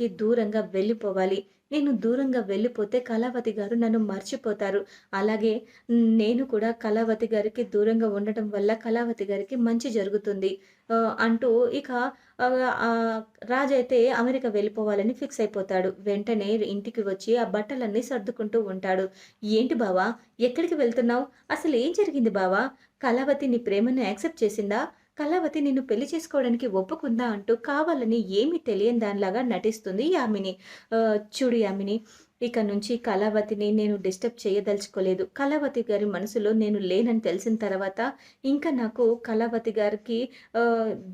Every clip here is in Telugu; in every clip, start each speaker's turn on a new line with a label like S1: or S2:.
S1: కి దూరంగా వెళ్ళిపోవాలి. నేను దూరంగా వెళ్ళిపోతే కళావతి గారు నన్ను మర్చిపోతారు. అలాగే నేను కూడా కళావతి గారికి దూరంగా ఉండటం వల్ల కళావతి గారికి మంచి జరుగుతుంది. అంటూ ఇక రాజైతే అమెరికా వెళ్ళిపోవాలని ఫిక్స్ అయిపోతాడు. వెంటనే ఇంటికి వచ్చి ఆ బట్టలన్నీ సర్దుకుంటూ ఉంటాడు. "ఏంటి బావ ఎక్కడికి వెళ్తున్నావు? అసలేం జరిగింది బావా కళావతి నీ ప్రేమను యాక్సెప్ట్ చేసిందా? కళావతి నిన్ను పెళ్ళి చేసుకోవడానికి ఒప్పుకుందా?" అంటూ కావాలని ఏమీ తెలియని దానిలాగా నటిస్తుంది యామిని. చూడు యామిని ఇక నుంచి కళావతిని నేను డిస్టర్బ్ చేయదలుచుకోలేదు. కళావతి గారి మనసులో నేను లేనని తెలిసిన తర్వాత ఇంకా నాకు కళావతి గారికి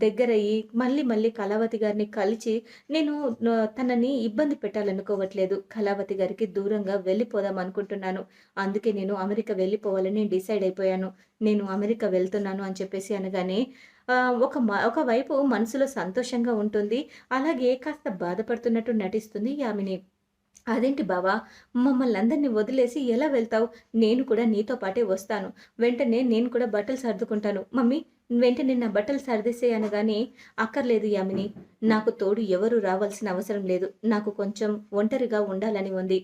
S1: దగ్గరయ్యి మళ్ళీ మళ్ళీ కళావతి గారిని కలిసి నేను తనని ఇబ్బంది పెట్టాలనుకోవట్లేదు. కళావతి గారికి దూరంగా వెళ్ళిపోదాం అనుకుంటున్నాను. అందుకే నేను అమెరికా వెళ్ళిపోవాలని డిసైడ్ అయిపోయాను. నేను అమెరికా వెళ్తున్నాను అని చెప్పేసి అనగానే ఒక మ ఒకవైపు మనసులో సంతోషంగా ఉంటుంది. అలాగే కాస్త బాధపడుతున్నట్టు నటిస్తుంది యామిని. "అదేంటి బావా మమ్మల్ని అందరినీ వదిలేసి ఎలా వెళ్తావు? నేను కూడా నీతో పాటే వస్తాను. వెంటనే నేను కూడా బట్టలు సర్దుకుంటాను. మమ్మీ వెంటనే నా బట్టలు సర్దేసేయ్" అనగానే "అక్కర్లేదు యామిని. నాకు తోడు ఎవరు రావాల్సిన అవసరం లేదు. నాకు కొంచెం ఒంటరిగా ఉండాలని ఉంది.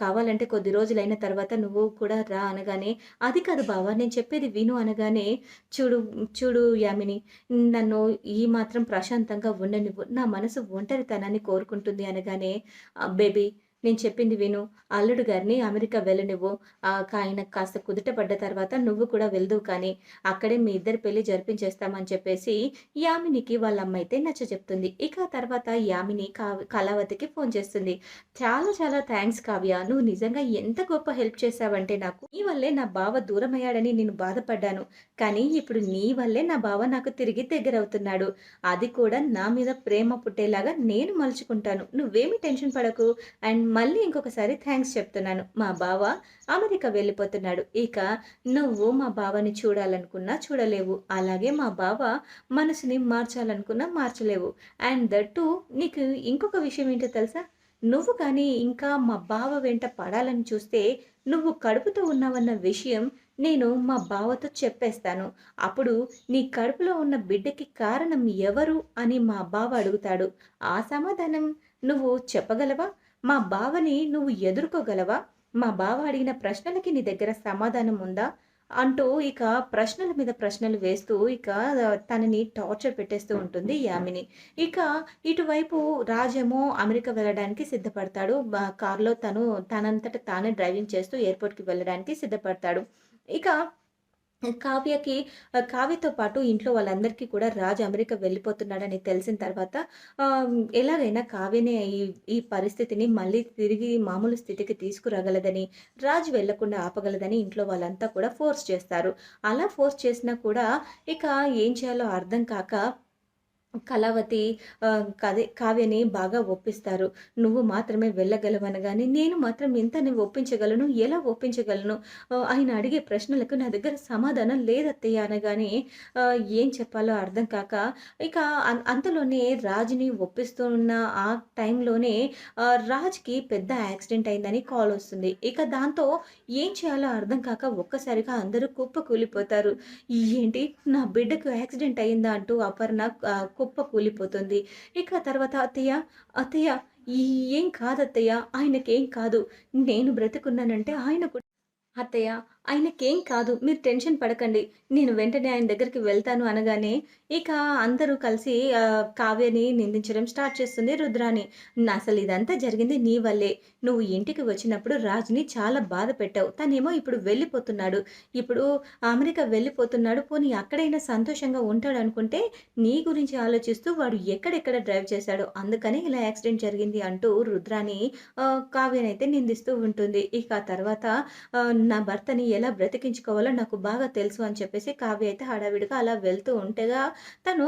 S1: కావాలంటే కొద్ది రోజులైన తర్వాత నువ్వు కూడా రా" అనగానే "అది కాదు బావా నేను చెప్పేది విను" అనగానే "చూడు చూడు యామిని నన్ను ఈ మాత్రం ప్రశాంతంగా ఉండనివ్వు. నా మనసు ఒంటరితనాన్ని కోరుకుంటుంది" అనగానే "బేబీ నేను చెప్పింది విను. అల్లుడు గారిని అమెరికా వెళ్ళనివ్వు. ఆయన కాస్త కుదుట పడ్డ తర్వాత నువ్వు కూడా వెళ్దువు కానీ, అక్కడే మీ ఇద్దరి పెళ్ళి జరిపించేస్తామని" చెప్పేసి యామినికి వాళ్ళ అమ్మ అయితే నచ్చ చెప్తుంది ఇక తర్వాత యామిని కళావతికి ఫోన్ చేస్తుంది. "చాలా చాలా థ్యాంక్స్ కావ్య. నువ్వు నిజంగా ఎంత గొప్ప హెల్ప్ చేశావంటే నాకు. నీ వల్లే నా బావ దూరమయ్యాడని నేను బాధపడ్డాను. కానీ ఇప్పుడు నీ వల్లే నా బావ నాకు తిరిగి దగ్గరవుతున్నాడు. అది కూడా నా మీద ప్రేమ పుట్టేలాగా నేను మలుచుకుంటాను. నువ్వేమి టెన్షన్ పడకు. అండ్ మళ్ళీ ఇంకొకసారి థ్యాంక్స్ చెప్తున్నాను. మా బావ అమెరికా వెళ్ళిపోతున్నాడు. ఇక నువ్వు మా బావని చూడాలనుకున్నా చూడలేవు. అలాగే మా బావ మనసుని మార్చాలనుకున్నా మార్చలేవు. అండ్ దట్ టూ నీకు ఇంకొక విషయం ఏంటో తెలుసా? నువ్వు కానీ ఇంకా మా బావ వెంట పడాలని చూస్తే నువ్వు కడుపుతో ఉన్నావన్న విషయం నేను మా బావతో చెప్పేస్తాను. అప్పుడు నీ కడుపులో ఉన్న బిడ్డకి కారణం ఎవరు అని మా బావ అడుగుతాడు. ఆ సమాధానం నువ్వు చెప్పగలవా? మా బావని నువ్వు ఎదుర్కోగలవా? మా బావ అడిగిన ప్రశ్నలకి నీ దగ్గర సమాధానం ఉందా?" అంటూ ఇక ప్రశ్నల మీద ప్రశ్నలు వేస్తూ ఇక తనని టార్చర్ పెట్టేస్తూ ఉంటుంది యామిని. ఇక ఇటువైపు రాజేమో అమెరికా వెళ్ళడానికి సిద్ధపడతాడు. కార్‌లో తను తనంతట తానే డ్రైవింగ్ చేస్తూ ఎయిర్‌పోర్ట్‌కి వెళ్ళడానికి సిద్ధపడతాడు. ఇక కావ్యకి కావ్యతో పాటు ఇంట్లో వాళ్ళందరికీ కూడా రాజు అమెరికా వెళ్ళిపోతున్నాడని తెలిసిన తర్వాత ఎలాగైనా కావ్యని ఈ ఈ పరిస్థితిని మళ్ళీ తిరిగి మామూలు స్థితికి తీసుకురాగలదని, రాజు వెళ్ళకుండా ఆపగలదని ఇంట్లో వాళ్ళంతా కూడా ఫోర్స్ చేస్తారు. అలా ఫోర్స్ చేసినా కూడా ఇక ఏం చేయాలో అర్థం కాక కళావతి ఆహ్, కదే కావ్యని బాగా ఒప్పిస్తారు. "నువ్వు మాత్రమే వెళ్ళగలవనగానే, నేను మాత్రం ఎంతని ఒప్పించగలను? ఎలా ఒప్పించగలను? ఆయన అడిగే ప్రశ్నలకు నా దగ్గర సమాధానం లేదత్తయ్య" అనగానే ఏం చెప్పాలో అర్థం కాక ఇక అంతలోనే రాజుని ఒప్పిస్తూ ఉన్న ఆ టైంలోనే రాజ్‌కి పెద్ద యాక్సిడెంట్ అయిందని కాల్ వస్తుంది. ఇక దాంతో ఏం చేయాలో అర్థం కాక ఒక్కసారిగా అందరూ కుప్పకూలిపోతారు. "ఏంటి నా బిడ్డకు యాక్సిడెంట్ అయిందా?" అంటూ అపర్ణ కుప్ప కూలిపోతుంది ఇక తర్వాత "అత్తయ్య, అత్తయ్య ఏం కాదత్తయ్య. ఆయనకేం కాదు. నేను బ్రతికున్నానంటే ఆయన "అత్తయ్య ఆయనకేం కాదు. మీరు టెన్షన్ పడకండి. నేను వెంటనే ఆయన దగ్గరికి వెళ్తాను" అనగానే ఇక అందరూ కలిసి కావ్యని నిందించడం స్టార్ట్ చేస్తుంది రుద్రాని. "అసలు ఇదంతా జరిగింది నీ వల్లే. నువ్వు ఇంటికి వచ్చినప్పుడు రాజుని చాలా బాధ పెట్టావు. తనేమో ఇప్పుడు వెళ్ళిపోతున్నాడు. ఇప్పుడు అమెరికా వెళ్ళిపోతున్నాడు. పోనీ అక్కడైనా సంతోషంగా ఉంటాడనుకుంటే, నీ గురించి ఆలోచిస్తూ వాడు ఎక్కడెక్కడ డ్రైవ్ చేశాడు అందుకనే ఇలా యాక్సిడెంట్ జరిగింది" అంటూ రుద్రాని కావ్యనైతే నిందిస్తూ ఉంటుంది. ఇక తర్వాత "నా భర్తని ఎలా బ్రతికించుకోవాలో నాకు బాగా తెలుసు" అని చెప్పేసి కావ్య అయితే హడావిడిగా అలా వెళ్తూ ఉంటేగా తను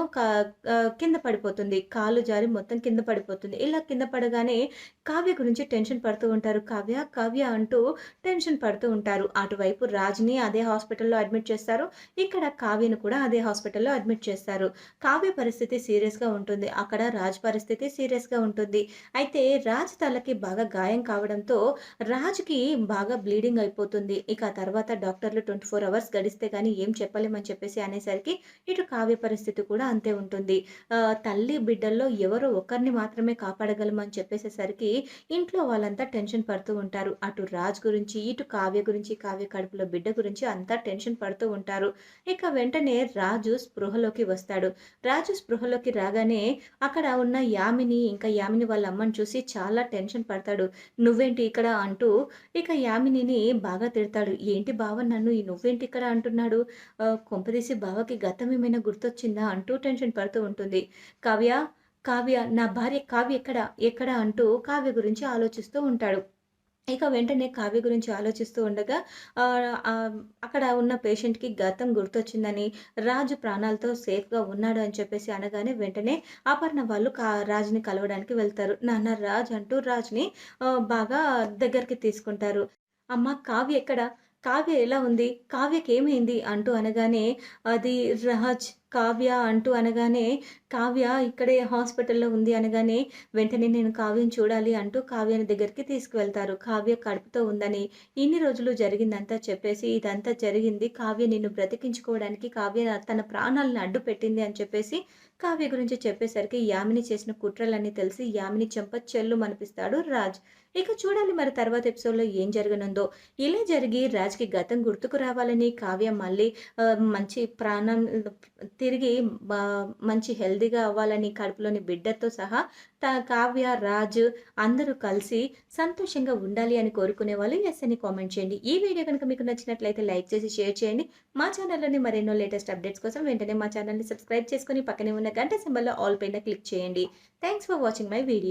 S1: కింద పడిపోతుంది. కాలు జారి మొత్తం కింద పడిపోతుంది. ఇలా కింద పడగానే కావ్య గురించి టెన్షన్ పడుతూ ఉంటారు. "కావ్య, కావ్య" అంటూ టెన్షన్ పడుతూ ఉంటారు. అటువైపు రాజ్‌ని అదే హాస్పిటల్‌లో అడ్మిట్ చేస్తారు. ఇక్కడ కావ్యను కూడా అదే హాస్పిటల్‌లో అడ్మిట్ చేస్తారు. కావ్య పరిస్థితి సీరియస్‌గా ఉంటుంది. అక్కడ రాజ్ పరిస్థితి సీరియస్‌గా ఉంటుంది. అయితే రాజ్ తలకి బాగా గాయం కావడంతో రాజ్‌కి బాగా బ్లీడింగ్ అయిపోతుంది. ఇక తర్వాత డాక్టర్లు ట్వంటీ ఫోర్ అవర్స్ గడిస్తే కానీ ఏం చెప్పలేమని చెప్పేసి అనేసరికి ఇటు కావ్య పరిస్థితి కూడా అంతే ఉంటుంది. తల్లి బిడ్డల్లో ఎవరో ఒకరిని మాత్రమే కాపాడగలమని చెప్పేసేసరికి ఇంట్లో వాళ్ళంతా టెన్షన్ పడుతూ ఉంటారు. అటు రాజ్ గురించి, ఇటు కావ్య గురించి, కావ్య కడుపులో బిడ్డ గురించి అంతా టెన్షన్ పడుతూ ఉంటారు. ఇక వెంటనే రాజు స్పృహలోకి వస్తాడు. రాజు స్పృహలోకి రాగానే అక్కడ ఉన్న యామిని, ఇంకా యామిని వాళ్ళ అమ్మని చూసి చాలా టెన్షన్ పడతాడు. "నువ్వేంటి ఇక్కడ?" అంటూ ఇక యామినిని బాగా తిడతాడు. "ఏంటి బావ నన్ను ఈ నువ్వేంటి ఇక్కడ అంటున్నాడు? కొంపదీసి బావకి గతం ఏమైనా గుర్తొచ్చిందా?" అంటూ టెన్షన్ పడుతూ ఉంటుంది. "కావ్య, కావ్య నా భార్య కావ్య ఎక్కడ? ఎక్కడ?" అంటూ కావ్య గురించి ఆలోచిస్తూ ఉంటాడు. ఇక వెంటనే కావ్య గురించి ఆలోచిస్తూ ఉండగా అక్కడ ఉన్న పేషెంట్‌కి గతం గుర్తొచ్చిందని, రాజు ప్రాణాలతో సేఫ్‌గా ఉన్నాడు అని చెప్పేసి అనగానే వెంటనే అపర్ణ వాళ్ళు కా రాజుని కలవడానికి వెళ్తారు. "నాన్న రాజ్" అంటూ రాజుని బాగా దగ్గరికి తీసుకుంటారు. "అమ్మ కావ్య ఎక్కడ? కావ్య ఎలా ఉంది? కావ్యకేమైంది?" అంటూ అనగానే అది రాజ్, కావ్య అంటూ అనగానే కావ్య ఇక్కడే హాస్పిటల్‌లో ఉంది అనగానే వెంటనే నేను కావ్యం చూడాలి అంటూ కావ్యని దగ్గరికి తీసుకువెళ్తారు. కావ్య కడుపుతో ఉందని, ఇన్ని రోజులు జరిగిందంతా చెప్పేసి ఇదంతా జరిగింది కావ్య నిన్ను బ్రతికించుకోవడానికి కావ్య తన ప్రాణాలను అడ్డు పెట్టింది అని చెప్పేసి కావ్య గురించి చెప్పేసరికి యామిని చేసిన కుట్రలన్నీ తెలిసి యామిని చెంప చెల్లుమనిపిస్తాడు రాజ్. ఇక చూడాలి మరి తర్వాత ఎపిసోడ్‌లో ఏం జరగనుందో. ఇలా జరిగి రాజ్‌కి గతం గుర్తుకు రావాలని కావ్య మళ్ళీ మంచి ప్రాణం తిరిగి మంచి హెల్తీగా అవ్వాలని కడుపులోని బిడ్డతో సహా త కావ్య, రాజ్ అందరూ కలిసి సంతోషంగా ఉండాలి అని కోరుకునే వాళ్ళు ఎస్ అని కామెంట్ చేయండి. ఈ వీడియో కనుక మీకు నచ్చినట్లయితే లైక్ చేసి షేర్ చేయండి. మా ఛానల్‌లోని మరెన్నో లేటెస్ట్ అప్డేట్స్ కోసం వెంటనే మా ఛానల్‌ని సబ్స్క్రైబ్ చేసుకొని పక్కనే ఉన్న గంట సింబల్‌లో ఆల్ పైన క్లిక్ చేయండి. Thanks for watching my video.